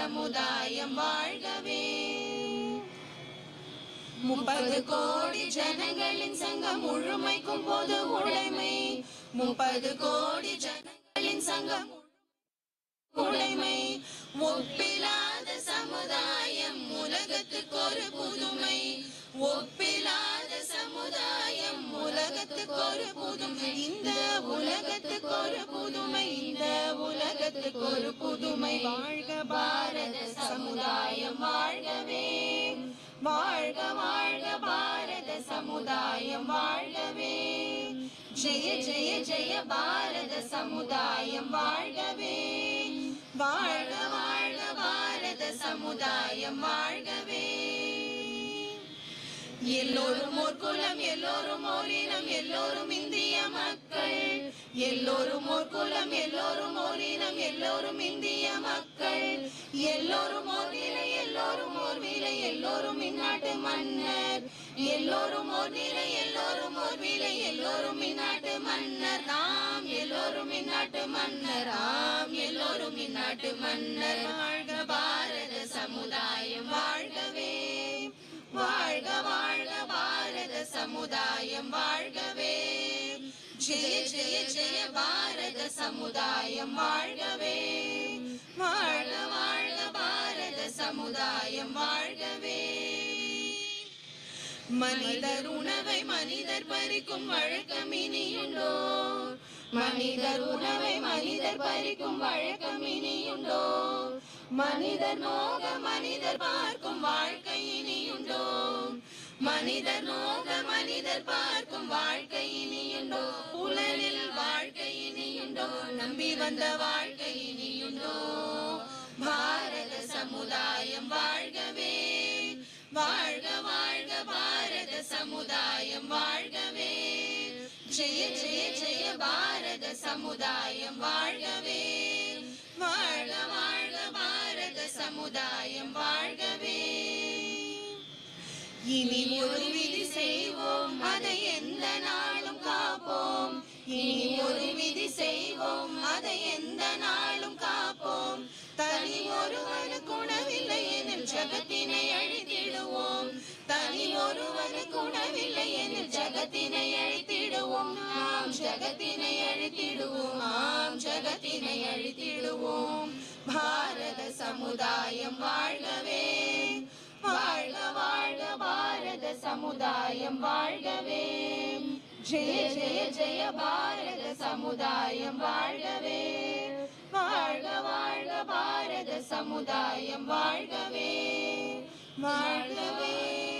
சமுதாயம் வாழ்கவே. முப்பது கோடி ஜனங்களின் சங்கம் முழுமைக்கும் பொது உடைமை. முப்பது கோடி ஜனங்களின் சங்கம் உடைமை. ஒப்பிலாத சமுதாயம் உலகத்துக்கு ஒரு புதுமை. ஒப்பிலாத சமுதாயம் உலகத்துக்கு ஒரு புதுமை. இந்த உலகத்துக்கு ஒரு புதுமை இந்த உலகத்துக்கு ஒரு புதுமை. வாழ சமுதாயம் வாழ்கவே. வாழ்க வாழ்க பாரத சமுதாயம் வாழ்கவே. ஜெய ஜெய ஜெய பாரத சமுதாயம் வாழ்கவே. வாழ்க வாழ்க பாரத சமுதாயம் வாழ்கவே. எல்லோரும் ஒரு குலம் எல்லோரும் ஓரினம் எல்லோரும் இந்திய மக்கள். எல்லோரும் ஓர் குலம் எல்லோரும் ஓர் இனம் எல்லோரும் இந்திய மக்கள். எல்லோரும் ஓர் நிலை எல்லோரும் ஓர் விலை எல்லோரும் இந்நாட்டு மன்னர். எல்லோரும் ஓர் நிலை எல்லோரும் ஓர் விலை எல்லோரும் இந்நாட்டு மன்னர். நாம் எல்லோரும் இந்நாட்டு மன்னர். ஆம் எல்லோரும் இந்நாட்டு மன்னர். வாழ்க பாரத சமுதாயம் வாழ்கவே. வாழ்க வாழ்க பாரத சமுதாயம் வாழ்கவே. ஜெய ஜெய ஜெய பாரத சமுதாயம் வாழ்கவே. வாழ்க வாழ்க பாரத சமுதாயம் வாழ்கவே. மனிதர் உணவை மனிதர் பறிக்கும் வழக்கம் இனியுண்டோ? மனிதர் உணவை மனிதர் பறிக்கும் வழக்கம் இனியுண்டோ? மனிதர் நோக மனிதர் பார்க்கும் வாழ்க்கை இனியுண்டோ? மனிதர் நோக மனிதர் பார்க்கும் வாழ்க்கை இனியுண்டோ? புலனில் வாழ்க்கை இனியுண்டோ? நம்பி வந்த வாழ்க்கை இனியுண்டோ? பாரத சமுதாயம் வாழ்கவே. வாழ்க வாழ்க பாரத சமுதாயம் வாழ்கவே. ஜெய ஜெய ஜெய பாரத சமுதாயம் வாழ்கவே. வாழ்க வாழ்க பாரத சமுதாயம் வாழ்கவே. இனி ஒரு விதி செய்வோம் அதை எந்த நாளும் காப்போம். இனி ஒரு விதி செய்வோம் அதை எந்த நாளும் காப்போம். தனி ஒருவனுக்கு உணவில்லை எனில் ஜகத்தினை அழித்திடுவோம். தனி ஒருவனுக்கு உணவில்லை எனில் ஜகத்தினை அழித்திடுவோம். ஆம் ஜகத்தினை அழித்திடுவோம். ஆம் ஜகத்தினை அழித்திடுவோம். பாரத சமுதாயம் வாழ்கவே சமுதாயம் வாழ்கவே. ஜெய ஜெய ஜெய பாரத சமுதாயம் வாழ்கவே. வாழ்க வாழ்க பாரத சமுதாயம் வாழ்கவே. வாழ்கவே.